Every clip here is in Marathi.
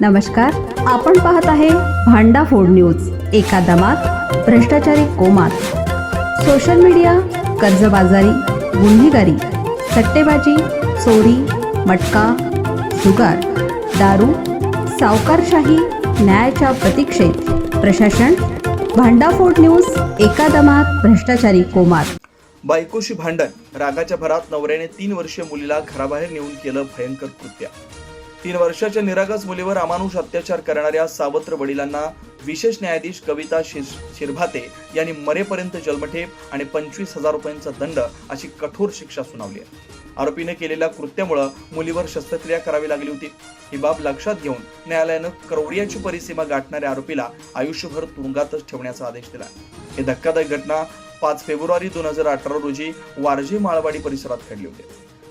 नमस्कार आपण पाहत आहे भांडा फोड न्यूज एका दमात भ्रष्टाचारी कोमात. सोशल मीडिया कर्जबाजारी गुन्हेगारी सट्टेबाजी चोरी मटका जुगार दारू सावकारशाही न्यायाच्या प्रतीक्षेत. प्रशासन भांडाफोड न्यूज एका दमात भ्रष्टाचारी कोमात. बायकोशी भांडण रागाच्या भरात नवऱ्याने तीन वर्षीय मुलीला घराबाहेर नेऊन केलं भयंकर कृत्य. तीन वर्षाच्या निरागस मुलीवर अमानुष अत्याचार करणाऱ्या सावत्र वडिलांना विशेष न्यायाधीश कविता शिरभाते यांनी मरेपर्यंत जन्मठेप आणि पंचवीस हजार रुपयांचा दंड अशी कठोर शिक्षा सुनावली आहे. आरोपीने केलेल्या कृत्यामुळं मुलीवर शस्त्रक्रिया करावी लागली होती. ही बाब लक्षात घेऊन न्यायालयानं क्रौर्याची परिसीमा गाठणाऱ्या आरोपीला आयुष्यभर तुरुंगातच ठेवण्याचा आदेश दिला ही धक्कादायक घटना पाच फेब्रुवारी दोन हजार अठरा रोजी वारजे माळवाडी परिसरात घडली होती.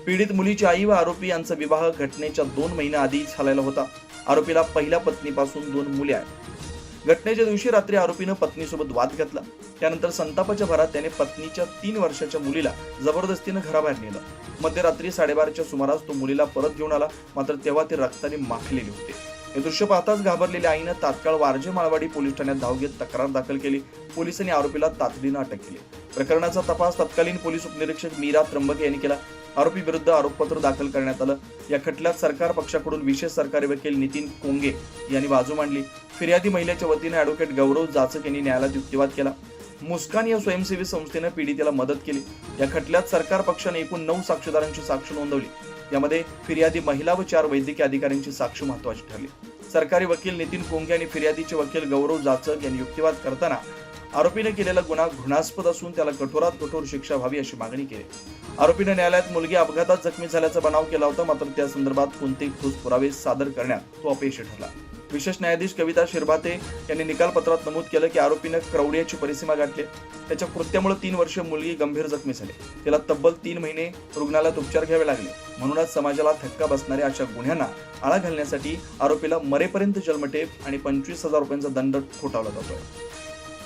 पीडित मुलीची आई व आरोपी यांचा विवाह घटनेच्या दोन महिन्या आधी झालेला होता. आरोपीला पहिल्या पत्नीपासून दोन मुले आहेत. घटनेच्या दिवशी रात्री आरोपीनं पत्नीसोबत वाद घातला. त्यानंतर संतापाच्या भरात त्याने पत्नीच्या तीन वर्षाच्या मुलीला जबरदस्तीनं घराबाहेर नेलं. मध्यरात्री साडेबाराच्या सुमारास तो मुलीला परत घेऊन आला मात्र तेव्हा ते रक्ताने माखलेले होते. हे दृश्य पाहताच घाबरलेल्या आईनं तात्काळ वारजे माळवाडी पोलीस ठाण्यात धाव घेत तक्रार दाखल केली. पोलिसांनी आरोपीला तातडीनं अटक केली. प्रकरणाचा तपास तत्कालीन पोलीस उपनिरीक्षक मीरा त्र्यंबके यांनी केला. आरोपी विरुद्ध आरोपपत्र दाखल करण्यात आलं. या खटल्यात सरकार पक्षाकडून विशेष सरकारी वकील नितीन कोंगे यांनी बाजू मांडली. फिर्यादी महिलेच्या वतीने ॲडव्होकेट गौरव जाचक यांनी न्यायालयात युक्तिवाद केला. मुस्कान या स्वयंसेवी संस्थेनं पीडितेला मदत केली. या खटल्यात सरकार पक्षाने एकूण नऊ साक्षीदारांची साक्ष नोंदवली. यामध्ये फिर्यादी महिला व चार वैद्यकीय अधिकाऱ्यांची साक्ष महत्वाची ठरली. सरकारी वकील नितीन कोंगे आणि फिर्यादीचे वकील गौरव जाचक यांनी युक्तिवाद करताना आरोपीने केलेला गुन्हा घृणास्पद असून त्याला कठोरात कठोर शिक्षा व्हावी अशी मागणी केली. आरोपीने न्यायालयात मुलगी अपघातात जखमी झाल्याचा बनाव केला होता मात्र त्या संदर्भात कोणतेही ठोस पुरावे सादर करण्यात तो अपयशी ठरला. विशेष न्यायाधीश कविता शिरभाते यांनी निकालपत्रात नमूद केलं की आरोपीनं क्रौडियाची परिसीमा गाठली. त्याच्या कृत्यामुळे तीन वर्ष मुलगी गंभीर जखमी झाली. तिला तब्बल तीन महिने रुग्णालयात उपचार घ्यावे लागले. म्हणूनच समाजाला धक्का बसणाऱ्या अशा गुन्ह्यांना आळा घालण्यासाठी आरोपीला मरेपर्यंत जन्मठेप आणि पंचवीस हजार रुपयांचा दंड ठोठावला जातोय